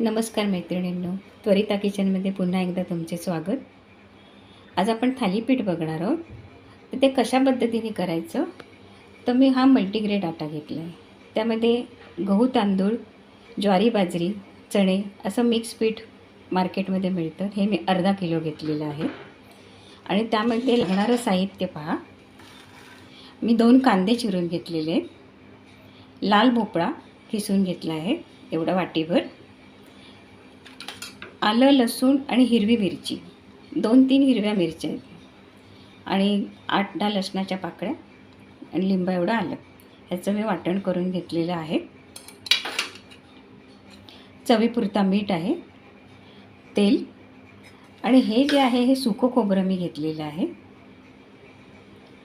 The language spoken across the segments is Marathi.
नमस्कार मैत्रिणींनो त्वरिता किचनमध्ये पुन्हा एकदा तुमचे स्वागत. आज आपण थालीपीठ बघणार आहोत. तर ते कशा पद्धतीने करायचं? तर मी हा मल्टीग्रेड आटा घेतला आहे त्यामध्ये गहू तांदूळ ज्वारी बाजरी चणे असं मिक्स पीठ मार्केटमध्ये मिळतं. हे मी अर्धा किलो घेतलेलं आहे. आणि त्यामध्ये लागणारं साहित्य पहा. मी दोन कांदे चिरून घेतलेले आहेत. लाल भोपळा किसून घेतला आहे. एवढा वाटीभर. आलं लसूण आणि हिरवी मिरची. दोन तीन हिरव्या मिरच्या आहेत. आणि आठ दहा लसणाच्या पाकळ्या आणि लिंबा एवढं आलं. ह्याचं मी वाटण करून घेतलेलं आहे. चवीपुरता मीठ आहे तेल. आणि हे जे आहे हे सुकं खोबरं मी घेतलेलं आहे.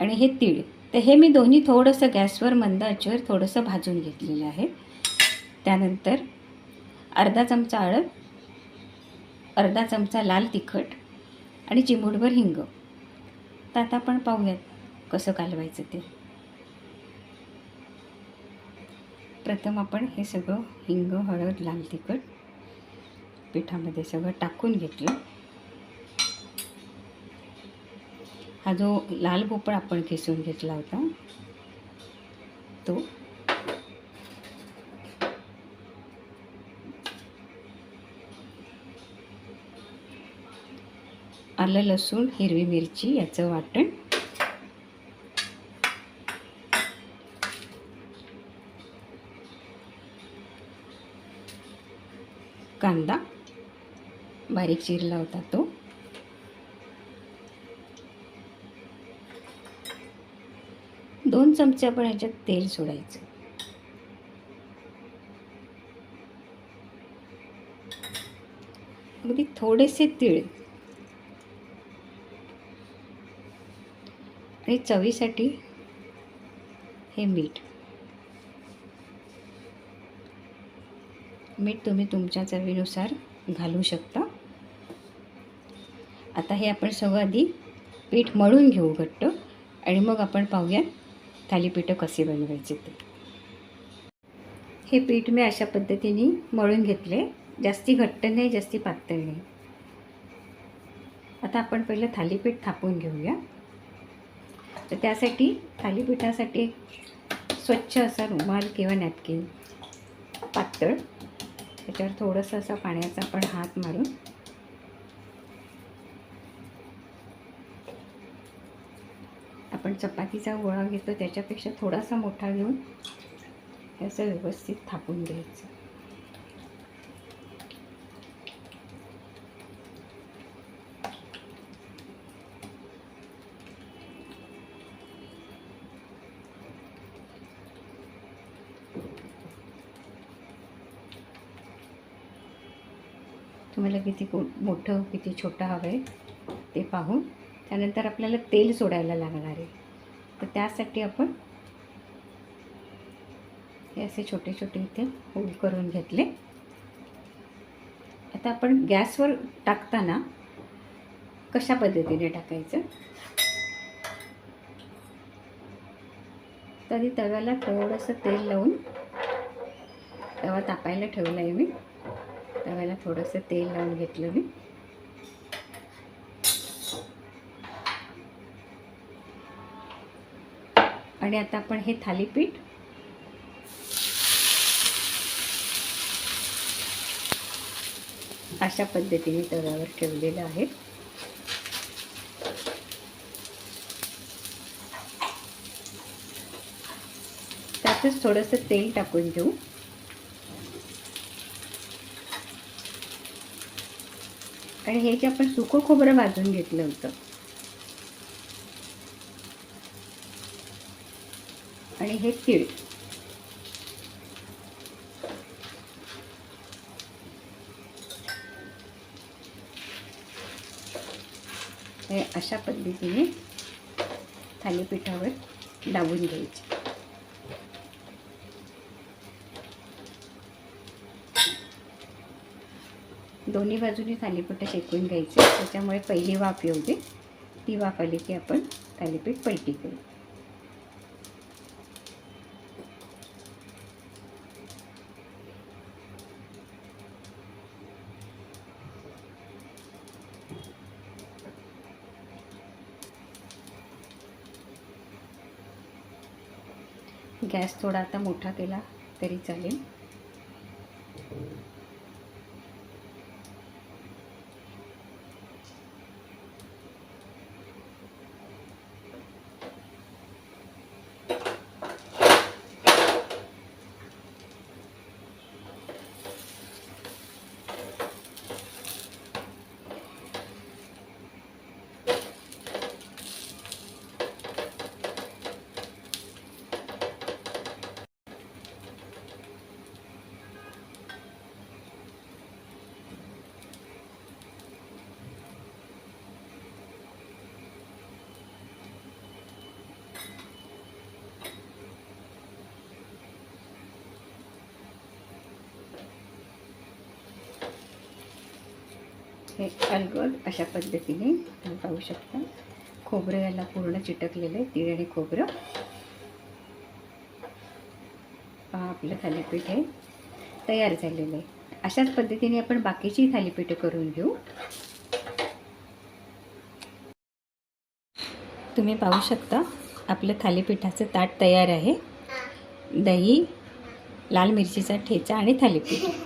आणि हे तीळ. तर हे मी दोन्ही थोडंसं गॅसवर मंद आचेवर थोडंसं भाजून घेतलेलं आहे. त्यानंतर अर्धा चमचा हळद अर्धा चमचा लाल तिखट आणि चिमूटभर हिंग. तर आता आपण पाहूयात कसं कालवायचं ते. प्रथम आपण हे सगळं हिंग हळद लाल तिखट पिठामध्ये सगळं टाकून घेतलं. हा जो लाल भोपळा आपण किसून घेतला होता तो आलं लसूण हिरवी मिरची याचं वाटण. कांदा. बारीक चिरला होता तो. दोन चमचे आपण ह्याच्यात तेल सोडायचं. अगदी थोडेसे तीळ. आणि चवीसाठी हे मीठ. मीठ तुम्ही तुमच्या चवीनुसार घालू शकता. आता हे आपण सगळं आधी पीठ मळून घेऊ घट्ट आणि मग आपण पाहूया थालीपीठं कसे बनवायचे ते. हे पीठ मी अशा पद्धतीने मळून घेतले. जास्ती घट्ट नाही जास्ती पातळ नाही. आता आपण पहिलं थालीपीठ थापून घेऊया. तर त्यासाठी थालीपीठासाठी एक स्वच्छ असा रुमाल किंवा नॅपकिन पातळ. त्याच्यावर थोडंसं असा पाण्याचा आपण हात मारून आपण चपातीचा गोळा घेतो. त्याच्यापेक्षा थोडासा मोठा घेऊन असं व्यवस्थित थापून घ्यायचं. तुम्हाला किती को मोठं किती छोटं हवं आहे ते पाहून. त्यानंतर आपल्याला तेल सोडायला लागणार आहे. तर त्यासाठी आपण हे असे छोटे छोटे इथे होल करून घेतले. आता आपण गॅसवर टाकताना कशा पद्धतीने टाकायचं? तरी तव्याला थोडंसं तेल लावून तवा तापायला ठेवला आहे मी. तव्याला थोडंसं तेल लावून घेतलं मी. आणि आता आपण हे थालीपीठ अशा पद्धतीने तव्यावर ठेवलेलं आहे. त्यातच थोडंसं तेल टाकून घेऊ. आणि हे जे आपण सुकं खोबरं भाजून घेतलं होतं. आणि हे तीळ. हे अशा पद्धतीने थालीपीठावर लावून घ्यायचे. दोन्ही बाजूने थालीपीठ शेकून घ्यायचे. त्याच्यामुळे पहिली वाफ येऊ दे ती वाफ आली की आपण थालीपीठ पलटी करू. गॅस थोडा आता मोठा केला तरी चालेल. हे अलगद अशा पद्धतीने तुम्ही पाहू शकता. खोबरं याला पूर्ण चिटकलेलं आहे तीळ आणि खोबरं. पहा आपलं थालीपीठ हे तयार झालेलं आहे. अशाच पद्धतीने आपण बाकीची थालीपीठं करून घेऊ. तुम्ही पाहू शकता आपलं थालीपीठाचं ताट तयार आहे. दही लाल मिरचीचा ठेचा आणि थालीपीठ.